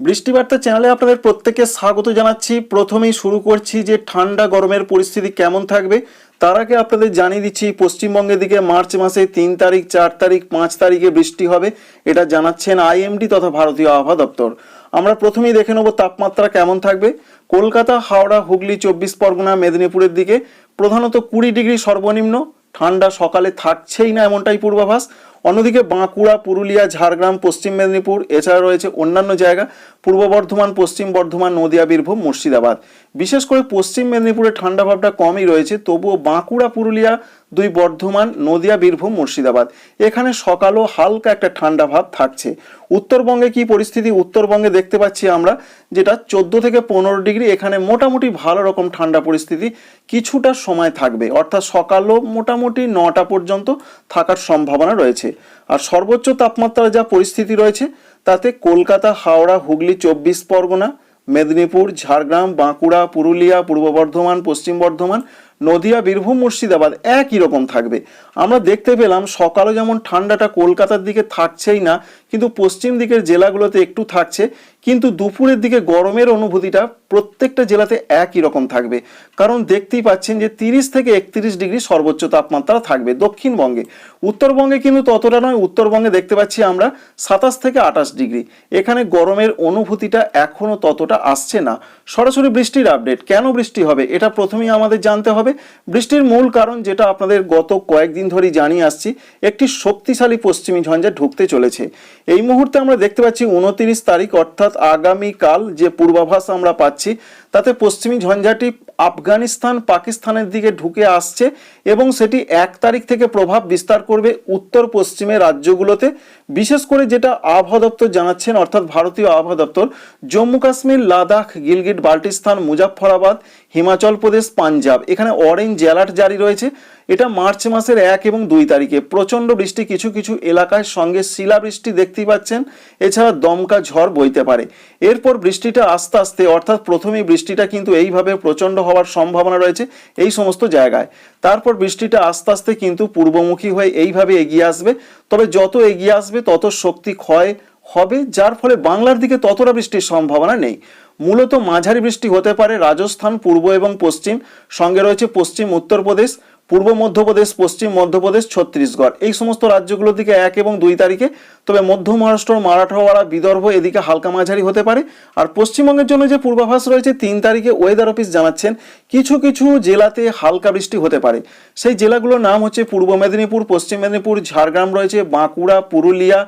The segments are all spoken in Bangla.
বৃষ্টিবার্তা চ্যানেলে আপনাদের প্রত্যেককে স্বাগত জানাচ্ছি। প্রথমেই শুরু করছি যে ঠান্ডা গরমের পরিস্থিতি কেমন থাকবে, তার আগে আপনাদের জানিয়ে দিচ্ছি, পশ্চিমবঙ্গের দিকে মার্চ মাসে তিন তারিখ, চার তারিখ, পাঁচ তারিখে বৃষ্টি হবে, এটা জানাচ্ছেন আইএমডি তথা ভারতীয় আবহাওয়া দপ্তর। আমরা প্রথমেই দেখে নেব তাপমাত্রা কেমন থাকবে। কলকাতা, হাওড়া, হুগলি, চব্বিশ পরগনা, মেদিনীপুরের দিকে প্রধানত কুড়ি ডিগ্রি সর্বনিম্ন। ঠান্ডা সকালে থাকছেই না এমনটাই পূর্বাভাস। অন্যদিকে বাঁকুড়া, পুরুলিয়া, ঝাড়গ্রাম, পশ্চিম মেদিনীপুর, এছাড়া রয়েছে অন্যান্য জায়গা, পূর্ব বর্ধমান, পশ্চিম বর্ধমান, নদিয়া, বীরভূম, মুর্শিদাবাদ। বিশেষ করে পশ্চিম মেদিনীপুরে ঠান্ডা ভাবটা কমই রয়েছে, তবুও বাঁকুড়া, পুরুলিয়া দুই বর্ধমান, নদিয়া, বীরভূম, মুর্শিদাবাদ। এখানে সকালও হালকা একটা ঠান্ডা ভাব থাকছে। উত্তরবঙ্গে কি পরিস্থিতি? উত্তরবঙ্গে দেখতে পাচ্ছি আমরা যেটা চোদ্দ থেকে পনেরো ডিগ্রি, এখানে মোটামুটি ভালো রকম ঠান্ডা পরিস্থিতি কিছুটা সময় থাকবে। অর্থাৎ সকালও মোটামুটি নটা পর্যন্ত থাকার সম্ভাবনা রয়েছে। আর সর্বোচ্চ তাপমাত্রার যা পরিস্থিতি রয়েছে, তাতে কলকাতা, হাওড়া, হুগলি, চব্বিশ পরগনা, মেদিনীপুর, ঝাড়গ্রাম, বাঁকুড়া, পুরুলিয়া, পূর্ব বর্ধমান, পশ্চিম বর্ধমান নদিয়া, বীরভূম, মুর্শিদাবাদ একই রকম থাকবে। আমরা দেখতে পেলাম সকালে যেমন ঠান্ডাটা কলকাতার দিকে থাকছেই না, কিন্তু পশ্চিম দিকের জেলাগুলোতে একটু থাকছে, কিন্তু দুপুরের দিকে গরমের অনুভূতিটা প্রত্যেকটা জেলাতে একই রকম থাকবে। কারণ দেখতেই পাচ্ছেন যে তিরিশ থেকে একত্রিশ ডিগ্রি সর্বোচ্চ তাপমাত্রা থাকবে দক্ষিণবঙ্গে। উত্তরবঙ্গে কিন্তু ততটা নয়, উত্তরবঙ্গে দেখতে পাচ্ছি আমরা সাতাশ থেকে আঠাশ ডিগ্রি। এখানে গরমের অনুভূতিটা এখনও ততটা আসছে না। সরাসরি বৃষ্টির আপডেট, কেন বৃষ্টি হবে? এটা প্রথমেই আমাদের জানতে হবে। বৃষ্টির মূল কারণ যেটা আপনাদের গত কয়েকদিন ধরেই জানিয়ে আসছি, একটি শক্তিশালী পশ্চিমী ঝঞ্ঝা ঢুকতে চলেছে। এই মুহূর্তে আমরা দেখতে পাচ্ছি উনতিরিশ তারিখ, অর্থাৎ আগামীকাল যে পূর্বাভাস আমরা পাচ্ছি তাতে পশ্চিমী ঝঞ্ঝাটি আফগানিস্তান পাকিস্তানের দিকে ঢুকে আসছে এবং সেটি এক তারিখ থেকে প্রভাব বিস্তার করবে উত্তর পশ্চিমে রাজ্যগুলোতে, বিশেষ করে যেটা আবহাওয়া দপ্তর জানাচ্ছেন, অর্থাৎ ভারতীয় আবহাওয়া দপ্তর, জম্মু কাশ্মীর, লাদাখ, গিলগিট, বাল্টিস্তান, মুজাফফরাবাদ, হিমাচল প্রদেশ, পাঞ্জাব। এখানে অরেঞ্জ অ্যালার্ট জারি রয়েছে। এটা মার্চ মাসের এক এবং দুই তারিখে। প্রচণ্ড বৃষ্টি কিছু কিছু এলাকায় সঙ্গে শিলাবৃষ্টি দেখতেই পাচ্ছেন। এছাড়া দমকা ঝড় বইতে পারে। এরপর বৃষ্টিটা আস্তে আস্তে, অর্থাৎ প্রথমেই বৃষ্টিটা কিন্তু এইভাবে প্রচণ্ড হওয়ার সম্ভাবনা রয়েছে এই সমস্ত জায়গায়। তারপর বৃষ্টিটা আস্তে আস্তে কিন্তু পূর্বমুখী হয়ে এইভাবে এগিয়ে আসবে। তবে যত এগিয়ে আসবে, তত শক্তি ক্ষয় হবে, যার ফলে বাংলার দিকে ততটা বৃষ্টির সম্ভাবনা নেই। মূলত মাঝারি বৃষ্টি হতে পারে রাজস্থান, পূর্ব এবং পশ্চিম। সঙ্গে রয়েছে পশ্চিম, উত্তরপ্রদেশ। পূর্ব মধ্যপ্রদেশ, পশ্চিম মধ্যপ্রদেশ, ছত্তিশগড়। এই সমস্ত রাজ্যগুলোর দিকে এক এবং দুই তারিখে, তবে মধ্য মহারাষ্ট্র, মারাঠাওয়াড়া, বিদর্ভ এদিকে হালকা মাঝারি হতে পারে। আর পশ্চিমবঙ্গের জন্য যে পূর্বাভাস রয়েছে, তিন তারিখে ওয়েদার অফিস জানাচ্ছেন, কিছু কিছু জেলাতে হালকা বৃষ্টি হতে পারে। সেই জেলাগুলোর নাম হচ্ছে পূর্ব মেদিনীপুর, পশ্চিম মেদিনীপুর, ঝাড়গ্রাম রয়েছে, বাঁকুড়া, পুরুলিয়া,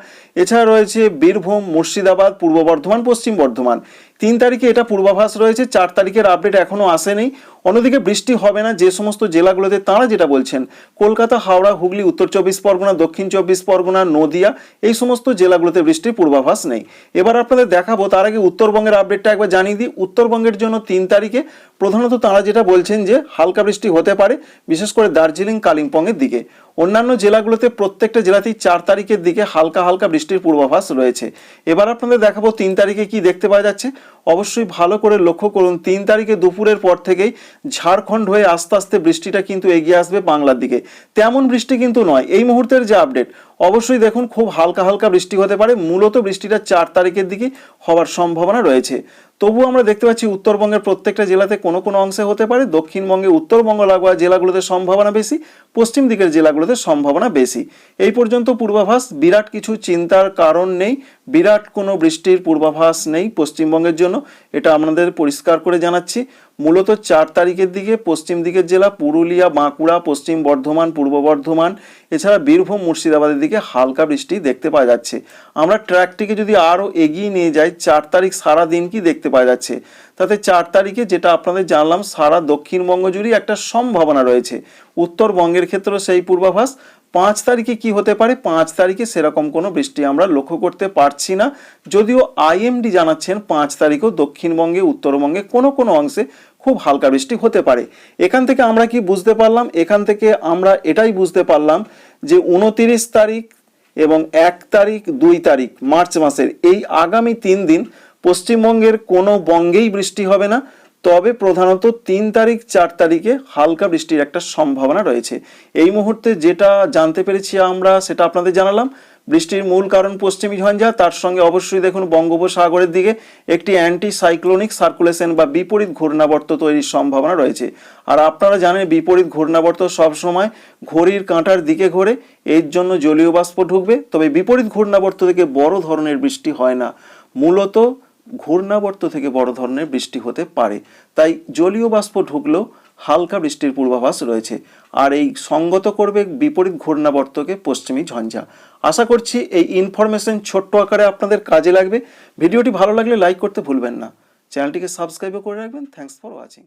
এছাড়া রয়েছে বীরভূম, মুর্শিদাবাদ, পূর্ব বর্ধমান, পশ্চিম বর্ধমান। তিন তারিখে এটা পূর্বাভাস রয়েছে, চার তারিখের আপডেট এখনও আসেনি। অন্যদিকে বৃষ্টি হবে না, যে সমস্ত জেলাগুলোতে তাঁরা যেটা বলছেন, কলকাতা, হাওড়া, হুগলি, উত্তর চব্বিশ পরগনা, দক্ষিণ চব্বিশ পরগনা, নদিয়া, এই সমস্ত জেলাগুলোতে বৃষ্টির পূর্বাভাস নেই। এবার আপনাদের দেখাবো, তার আগে উত্তরবঙ্গের আপডেটটা একবার জানিয়ে দিই। উত্তরবঙ্গের জন্য তিন তারিখে প্রধানত তাঁরা যেটা বলছেন যে, হালকা বৃষ্টি হতে পারে, বিশেষ করে দার্জিলিং, কালিম্পংয়ের দিকে। অন্যান্য জেলাগুলোতে প্রত্যেকটা জেলাতেই চার তারিখের দিকে হালকা হালকা বৃষ্টির পূর্বাভাস রয়েছে। এবার আপনাদের দেখাবো তিন তারিখে কি দেখতে পাওয়া যাচ্ছে। অবশ্যই ভালো করে লক্ষ্য করুন, তিন তারিখে দুপুরের পর থেকেই ঝাড়খণ্ড হয়ে আস্তে আস্তে বৃষ্টিটা কিন্তু এগিয়ে আসবে বাংলার দিকে। তেমন বৃষ্টি কিন্তু নয়। এই মুহূর্তের যে আপডেট অবশ্যই দেখুন, খুব হালকা হালকা বৃষ্টি হতে পারে। মূলত বৃষ্টিটা চার তারিখের দিকে হওয়ার সম্ভাবনা রয়েছে। তবুও আমরা দেখতে পাচ্ছি উত্তরবঙ্গের প্রত্যেকটা জেলাতে কোনো কোনো অংশে হতে পারে। দক্ষিণবঙ্গে, উত্তরবঙ্গ লাগোয়া জেলাগুলোতে সম্ভাবনা বেশি, পশ্চিম দিকের জেলাগুলোতে সম্ভাবনা বেশি। এই পর্যন্ত পূর্বাভাস, বিরাট কিছু চিন্তার কারণ নেই, বিরাট কোনো বৃষ্টির পূর্বাভাস নেই পশ্চিমবঙ্গের জন্য। এটা আপনাদের পরিষ্কার করে জানাচ্ছি। মূলত চার তারিখের দিকে পশ্চিম দিকের জেলা, পুরুলিয়া, বাঁকুড়া, পশ্চিম বর্ধমান, পূর্ব বর্ধমান, এছাড়া বীরভূম, মুর্শিদাবাদের দিকে হালকা বৃষ্টি দেখতে পাওয়া যাচ্ছে। আমরা ট্র্যাকটিকে যদি আরও এগিয়ে নিয়ে যাই, চার তারিখ সারা দিন কি দেখতে পাওয়া যাচ্ছে? তাতে চার তারিখে যেটা আপনাদের জানলাম, সারা দক্ষিণবঙ্গ জুড়ে একটা সম্ভাবনা রয়েছে। উত্তরবঙ্গের ক্ষেত্রেও সেই পূর্বাভাস। পাঁচ তারিখে কি হতে পারে? পাঁচ তারিখে সেরকম কোনো বৃষ্টি আমরা লক্ষ্য করতে পারছি না। যদিও আইএমডি জানাচ্ছেন পাঁচ তারিখও দক্ষিণবঙ্গে, উত্তরবঙ্গে কোনো কোনো অংশে খুব হালকা বৃষ্টি হতে পারে। এখান থেকে আমরা কি বুঝতে পারলাম? এখান থেকে আমরা এটাই বুঝতে পারলাম যে উনতিরিশ তারিখ এবং এক তারিখ, দুই তারিখ, মার্চ মাসের এই আগামী তিন দিন পশ্চিমবঙ্গের কোনো বঙ্গেই বৃষ্টি হবে না। তবে প্রধানত তিন তারিখ, চার তারিখে হালকা বৃষ্টির একটা সম্ভাবনা রয়েছে। এই মুহূর্তে যেটা জানতে পেরেছি আমরা, সেটা আপনাদের জানালাম। বৃষ্টির মূল কারণ পশ্চিমী ঝঞ্ঝা, তার সঙ্গে অবশ্যই দেখুন বঙ্গোপসাগরের দিকে একটি অ্যান্টি সাইক্লোনিক সার্কুলেশন বা বিপরীত ঘূর্ণাবর্ত তৈরির সম্ভাবনা রয়েছে। আর আপনারা জানেন, বিপরীত ঘূর্ণাবর্ত সবসময় ঘড়ির কাঁটার দিকে ঘোরে, এর জন্য জলীয় বাষ্প ঢুকবে। তবে বিপরীত ঘূর্ণাবর্ত থেকে বড় ধরনের বৃষ্টি হয় না। মূলত ঘূর্ণাবর্ত থেকে বড় ধরনের বৃষ্টি হতে পারে। তাই জলীয় বাষ্প ঢুকলেও হালকা বৃষ্টির পূর্বাভাস রয়েছে। আর এই সঙ্গত করবে বিপরীত ঘূর্ণাবর্তকে পশ্চিমী ঝঞ্ঝা। আশা করছি এই ইনফরমেশন ছোট্ট আকারে আপনাদের কাজে লাগবে। ভিডিওটি ভালো লাগলে লাইক করতে ভুলবেন না। চ্যানেলটিকে সাবস্ক্রাইবও করে রাখবেন। Thanks for watching